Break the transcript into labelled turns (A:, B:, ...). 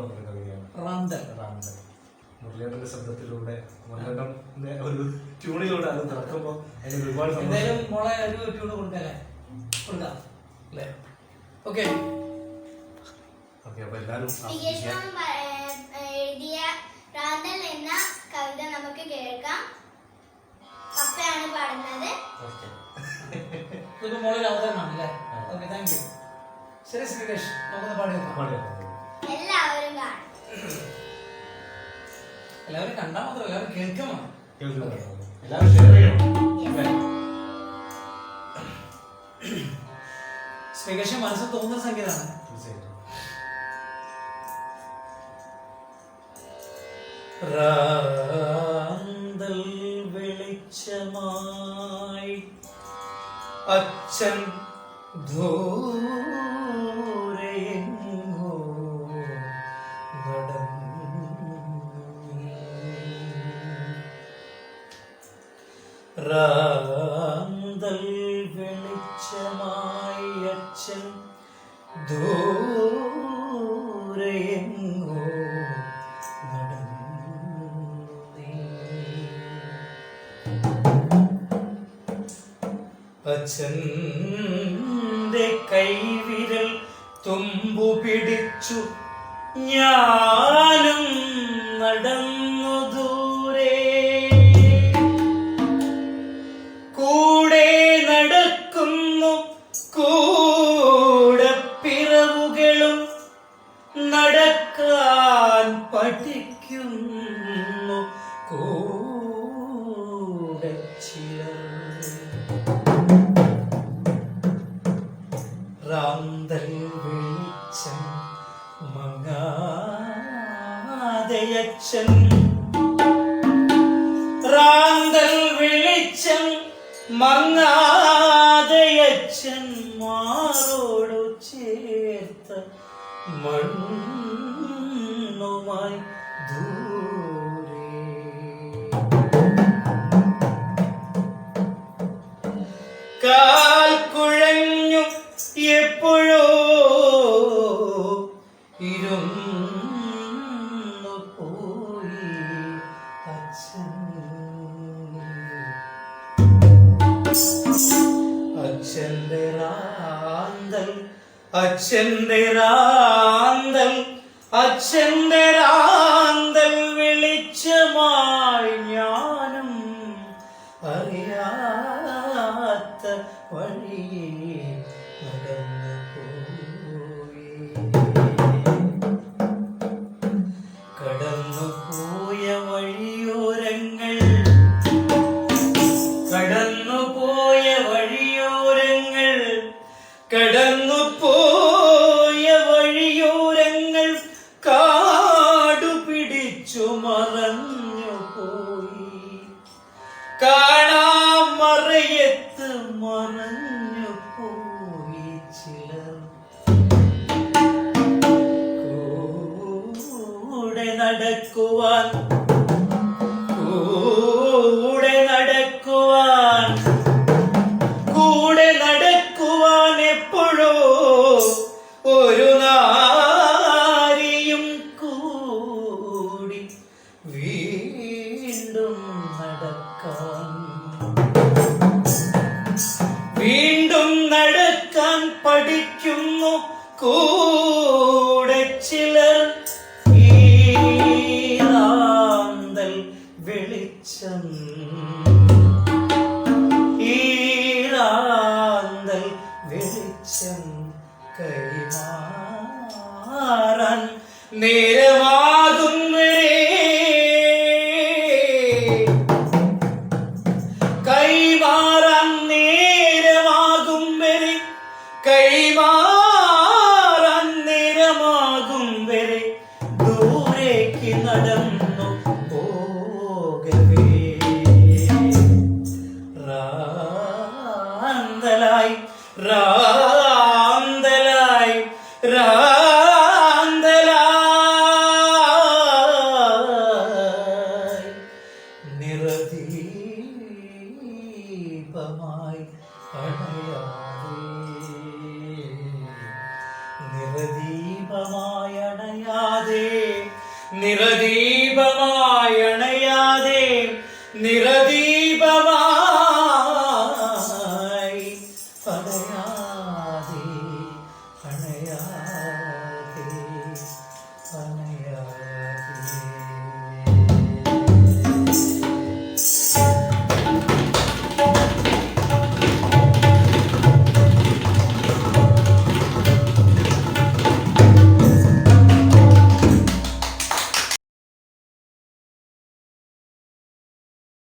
A: പറഞ്ഞൊരു കവിതയാണ്.
B: റാന്തൽ.
A: റാന്തൽ. മുരളിയുടെ ശബ്ദത്തിലൂടെ മുരളിയുടെ ഒരു ട്യൂണിലൂടെ അത് നടക്കുമ്പോൾ അതിന് ഒരുപാട്
B: എന്തായാലും മോളെ ഒരു ട്യൂണ് കൊടുക്കല്ലേ കൊടുക്കാം അല്ലേ? ഓക്കെ.
A: ഓക്കെ അപ്പൊ എല്ലാവരും ആസ്വദിക്കുക.
C: വികസനം എഴുതിയ റാന്തൽ എന്ന കവിത നമുക്ക് കേൾക്കാം. പപ്പയാണ് പാടുന്നത്.
A: ഓക്കെ.
B: ഇതിപ്പോ മോളെ ഒരു അവതരണമാണ് അല്ലേ? ഓക്കെ താങ്ക് യു ശരി ശ്രീകേഷ് നമുക്കൊന്ന് പാടി നോക്കാം
C: എല്ലാവരും
B: കണ്ടാൽ മാത്രം എല്ലാവരും കേൾക്കുമോ
A: എല്ലാവരും ഷെയർ ചെയ്യണം.
B: ശ്രീകേഷ് മനസ്സിൽ തോന്നുന്ന സംഗീതമാണ്
A: തീർച്ചയായിട്ടും
B: റാന്തൽ വെളിച്ചമായി അച്ഛൻ ദൂരെയെങ്ങോ റാന്തൽ വെളിച്ചമായി അച്ഛൻ ദൂരെയെങ്ങോ അച്ഛന്റെ കൈവിരൽ തുമ്പു പിടിച്ചു ഞാനും നടന്നു. നടക്കാൻ പഠിക്കുന്നു കൂടെ റാന്തൽ വെളിച്ചം മങ്ങാതയച്ചൻ റാന്തൽ വെളിച്ചം മങ്ങാതയച്ചൻ മാറോടു ചേർത്ത മണ്ണുമായി ദൂരെ. കാൽ കുഴഞ്ഞു എപ്പോഴോ ഇരുന്നു പോയി അച്ഛൻ. അച്ഛന്റെ റാന്തൽ അച്ഛന്റെ റാന്തൽ അച്ഛന്റെ റാന്തൽ വെളിച്ചമായി ഞാനും അറിയാത്ത വഴി നടന്നു പോയി. കടന്നു പോയ വഴിയോരങ്ങൾ കടന്നു പോയ വഴിയോരങ്ങൾ കടന്നു പോയ നടക്കുവാൻ. കൂടെ നടക്കുവാൻ. കൂടെ നടക്കുവാൻ എപ്പോഴോ ഒരു നാരിയും കൂടി വീണ്ടും നടക്കാൻ. വീണ്ടും നടക്കാൻ പഠിക്കുന്നു. കൂടെ കൈമാറാൻ നേരമാകും NIRE-